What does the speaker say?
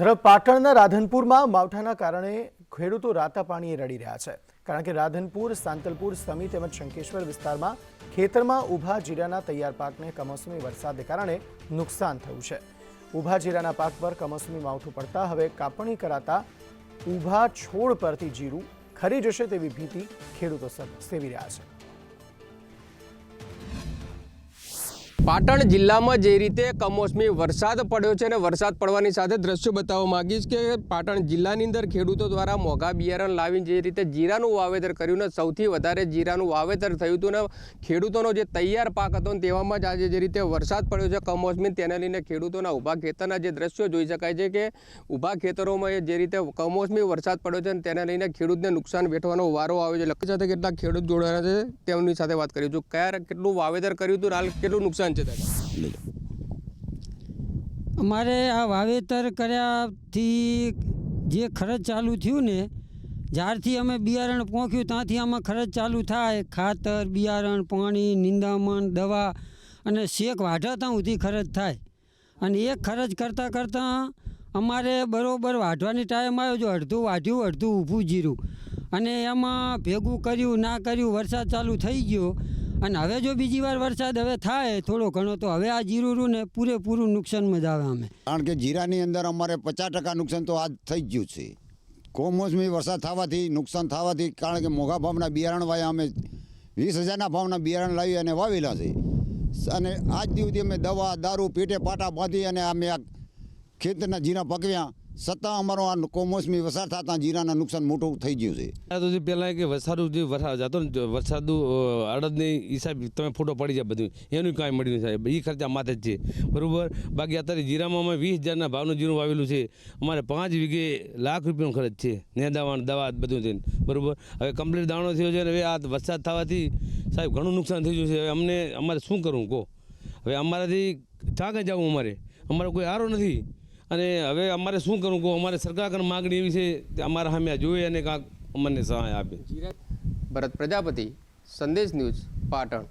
તરફ પાટણના રાધનપુરમાં માવઠાના કારણે ખેડૂતો રાતા પાણીએ રડી રહ્યા છે. કારણ કે રાધનપુર, સાંતલપુર સમી તેમજ શંકેશ્વર વિસ્તારમાં ખેતરમાં ઊભા જીરાના તૈયાર પાકને કમોસમી વરસાદને કારણે નુકસાન થયું છે. ઊભા જીરાના પાક પર કમોસમી માવઠું પડતા હવે કાપણી કરાતા ઊભા છોડ પરથી જીરું ખરી જશે તેવી ભીતિ ખેડૂતો સેવી રહ્યા છે. પાટણ જિલ્લામાં જે રીતે કમોસમી વરસાદ પડ્યો છે અને વરસાદ પડવાની સાથે દ્રશ્યો બતાવવા માંગીશ કે પાટણ જિલ્લાની અંદર ખેડૂતો દ્વારા મોંઘા બિયારણ લાવીને જે રીતે જીરાનું વાવેતર કર્યું ને સૌથી વધારે જીરાનું વાવેતર થયું હતું ને ખેડૂતોનો જે તૈયાર પાક હતો તેવામાં જ આજે જે રીતે વરસાદ પડ્યો છે કમોસમી તેને લઈને ખેડૂતોના ઊભા ખેતરના જે દ્રશ્યો જોઈ શકાય છે કે ઊભા ખેતરોમાં જે રીતે કમોસમી વરસાદ પડ્યો છે તેને લઈને ખેડૂતને નુકસાન વેઠવાનો વારો આવ્યો છે. લખી સાથે કેટલા ખેડૂત જોડાયા છે તેમની સાથે વાત કરી છું કયા કેટલું વાવેતર કર્યું હતું હાલ કેટલું નુકસાન છે દાદા? અમારે આ વાવેતર કર્યાથી જે ખર્ચ ચાલુ થયું ને જ્યારથી અમે બિયારણ પહોંચ્યું ત્યાંથી આમાં ખર્ચ ચાલુ થાય. ખાતર બિયારણ પાણી નિંદામણ દવા અને શેક વાઢા સુધી ખર્ચ થાય. અને એ ખર્ચ કરતાં કરતાં અમારે બરાબર વાઢવાની ટાઈમ આવ્યો જો અડધું વાઢ્યું અડધું ઊભું જીરું. અને એમાં ભેગું કર્યું ના કર્યું વરસાદ ચાલુ થઈ ગયો. અને હવે જો બીજી વાર વરસાદ હવે થાય થોડો ઘણો, તો હવે આ જીરું ને પૂરેપૂરું નુકસાનમાં જ આવે અમે કારણ કે જીરાની અંદર અમારે પચાસ ટકા નુકસાન તો આજ થઈ ગયું છે. કોમોસમી વરસાદ થવાથી, નુકસાન થવાથી, કારણ કે મોંઘા ભાવના બિયારણ વાયા અમે વીસ હજારના ભાવના બિયારણ લાવી અને વાવેલા છે. અને આજ દિવસથી અમે દવા, દારૂ, પેટે પાટા બાંધી અને અમે આ ખેતરના જીરા પકવ્યા. છતાં અમારો આ કોમોસમી વરસાદ થતાં જીરાના નુકસાન મોટું થઈ ગયું છે. આ તો જે પહેલાં કે વરસાદનું જે વરસાદ હતો ને વરસાદ અડદની હિસાબ તમે ફોટો પડી જાય બધું. એનું કાંઈ મળ્યું સાહેબ. એ ખર્ચા માથે જ છે. બરાબર? બાકી અત્યારે જીરામાં અમે વીસ હજારના ભાવનું જીરું વાવેલું છે. અમારે પાંચ વીઘે લાખ રૂપિયાનો ખર્ચ છે. ને દવા દવા બધું થઈને બરાબર? હવે કમ્પ્લીટ દાણો થયો છે અને હવે આ વરસાદ થવાથી સાહેબ ઘણું નુકસાન થઈ ગયું છે. હવે અમને, અમારે શું કરવું કહો? હવે અમારાથી ચાકે જવું અમારે. અમારો કોઈ આરો નથી. અને હવે અમારે શું કરવું? કહું, અમારે સરકાર કણ માગણી એવી છે અમારા સામે જોઈએ અને કાંક અમને સહાય આપે. ભરત પ્રજાપતિ, સંદેશ ન્યૂઝ પાટણ.